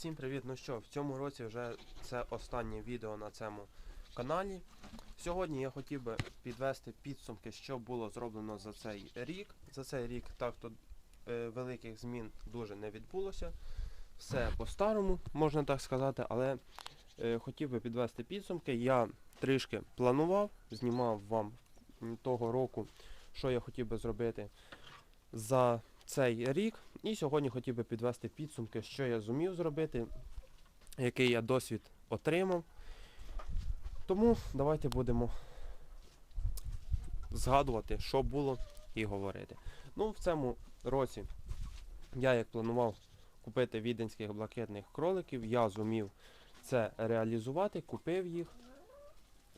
Всім привіт! Ну що, в цьому році вже це останнє відео на цьому каналі. Сьогодні я хотів би підвести підсумки, що було зроблено за цей рік. За цей рік так то е, великих змін дуже не відбулося. Все по-старому, можна так сказати, але е, хотів би підвести підсумки. Я трішки планував, знімав вам того року, що я хотів би зробити за цей рік. І сьогодні хотів би підвести підсумки, що я зумів зробити, який я досвід отримав. Тому давайте будемо згадувати, що було і говорити. Ну, в цьому році я як планував купити віденських блакитних кроликів, я зумів це реалізувати, купив їх.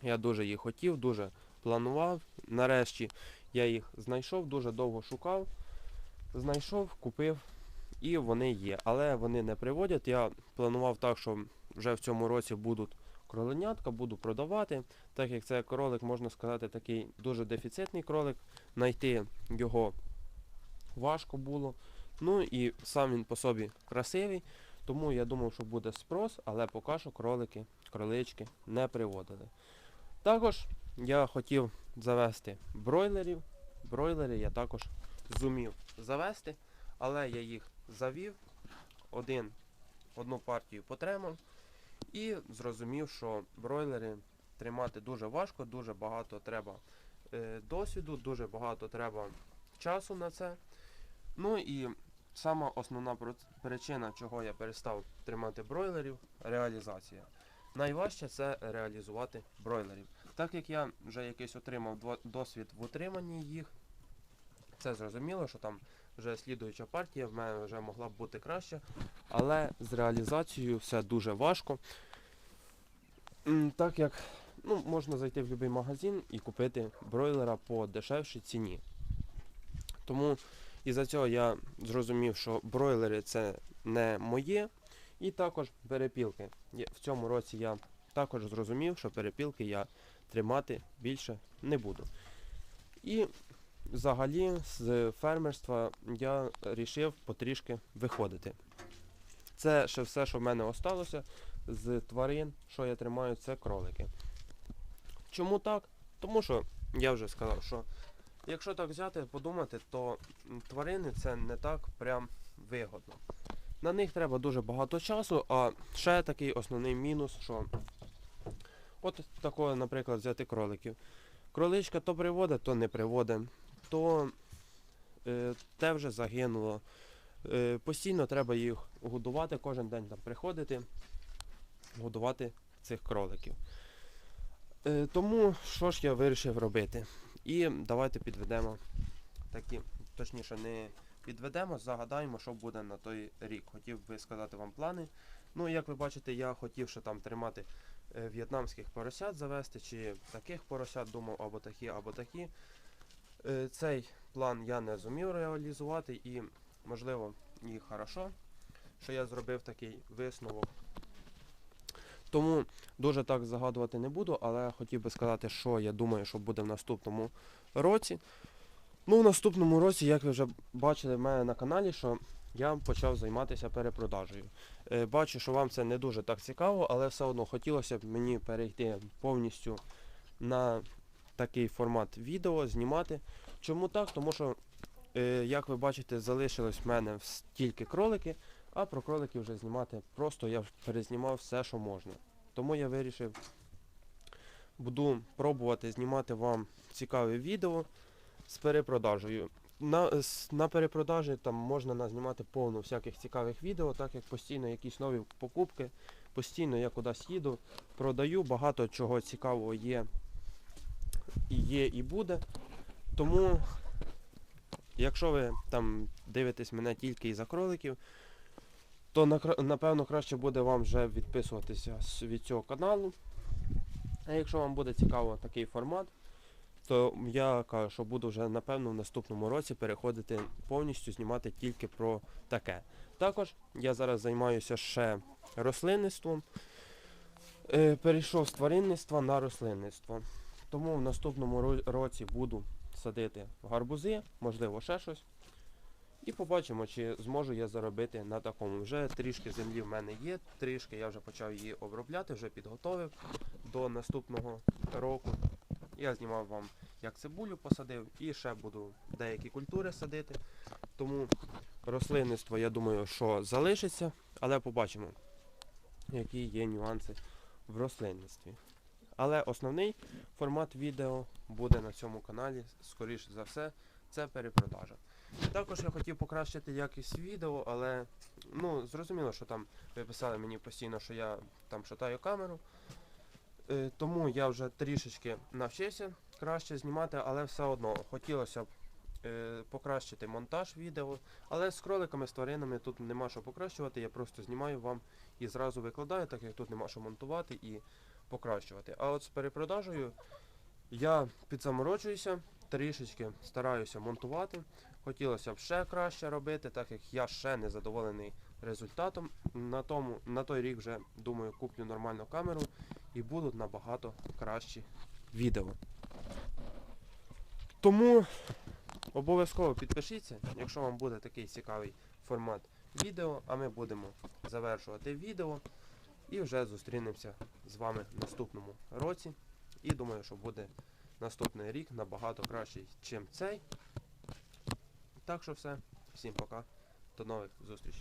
Я дуже їх хотів, дуже планував. Нарешті я їх знайшов, дуже довго шукав. Знайшов, купив і вони є. Але вони не приводять. Я планував так, що вже в цьому році будуть кроленятка, буду продавати. Так як це кролик, можна сказати, такий дуже дефіцитний кролик. Найти його важко було. Ну і сам він по собі красивий. Тому я думав, що буде спрос, але поки що кролики, кролички не приводили. Також я хотів завести бройлерів. Бройлери я також зумів завести, але я їх завів, один, одну партію потримав і зрозумів, що бройлери тримати дуже важко, дуже багато треба е, досвіду, дуже багато треба часу на це. Ну і сама основна причина, чого я перестав тримати бройлерів, реалізація. Найважче це реалізувати бройлерів. Так як я вже якийсь отримав досвід в утриманні їх, це зрозуміло, що там вже слідуюча партія в мене вже могла б бути краще, але з реалізацією все дуже важко. Так як ну, можна зайти в будь-який магазин і купити бройлера по дешевшій ціні. Тому із-за цього я зрозумів, що бройлери це не моє. І також перепілки. В цьому році я також зрозумів, що перепілки я тримати більше не буду. І взагалі з фермерства я вирішив потрішки виходити. Це ще все, що в мене осталося з тварин, що я тримаю, це кролики. Чому так? Тому що я вже сказав, що якщо так взяти, подумати, то тварини це не так прям вигодно. На них треба дуже багато часу, а ще такий основний мінус, що от такого, наприклад, взяти кроликів. Кроличка то приводить, то не приводить, то е, те вже загинуло. Е, постійно треба їх годувати, кожен день там приходити, годувати цих кроликів. Е, тому що ж я вирішив робити? І давайте підведемо такі, точніше, не підведемо, загадаємо, що буде на той рік. Хотів би сказати вам плани. Ну, як ви бачите, я хотів ще там тримати в'єтнамських поросят завести, чи таких поросят думав, або такі, або такі. Е, Цей план я не зумів реалізувати і, можливо, і хорошо, що я зробив такий висновок. Тому дуже так загадувати не буду, але хотів би сказати, що я думаю, що буде в наступному році. Ну, в наступному році, як ви вже бачили в мене на каналі, що я почав займатися перепродажею. Е, Бачу, що вам це не дуже так цікаво, але все одно хотілося б мені перейти повністю на такий формат відео, знімати. Чому так? Тому що, е, як ви бачите, залишилось в мене тільки кролики, а про кроликів вже знімати просто я перезнімав все, що можна. Тому я вирішив, буду пробувати знімати вам цікаве відео з перепродажею. На, на перепродажі там можна назнімати повно всяких цікавих відео, так як постійно якісь нові покупки, постійно я кудись їду, продаю, багато чого цікавого є і є і буде. Тому, якщо ви там дивитесь мене тільки із-за кроликів, то напевно краще буде вам вже відписуватися від цього каналу. А якщо вам буде цікаво такий формат, то я кажу, що буду вже напевно в наступному році переходити повністю знімати тільки про таке. Також я зараз займаюся ще рослинництвом. Е, перейшов з тваринництва на рослинництво. Тому в наступному році буду садити гарбузи, можливо, ще щось. І побачимо, чи зможу я заробити на такому. Вже трішки землі в мене є, трішки я вже почав її обробляти, вже підготовив до наступного року. Я знімав вам, як цибулю посадив, і ще буду деякі культури садити. Тому рослинництво, я думаю, що залишиться, але побачимо, які є нюанси в рослинництві. Але основний формат відео буде на цьому каналі, скоріше за все, це перепродажа. Також я хотів покращити якість відео, але ну, зрозуміло, що там ви писали мені постійно, що я там шатаю камеру. Е, тому я вже трішечки навчився краще знімати, але все одно хотілося б е, покращити монтаж відео. Але з кроликами, з тваринами тут нема що покращувати, я просто знімаю вам і зразу викладаю, так як тут нема що монтувати і покращувати. А от з перепродажею я підзаморочуюся, трішечки стараюся монтувати. Хотілося б ще краще робити, так як я ще не задоволений результатом. На, тому, на той рік вже думаю куплю нормальну камеру і будуть набагато кращі відео. Тому обов'язково підпишіться, якщо вам буде такий цікавий формат відео, а ми будемо завершувати відео і вже зустрінемося з вами в наступному році. І думаю, що буде наступний рік набагато кращий, ніж цей. Так що все. Всім пока. До нових зустрічей.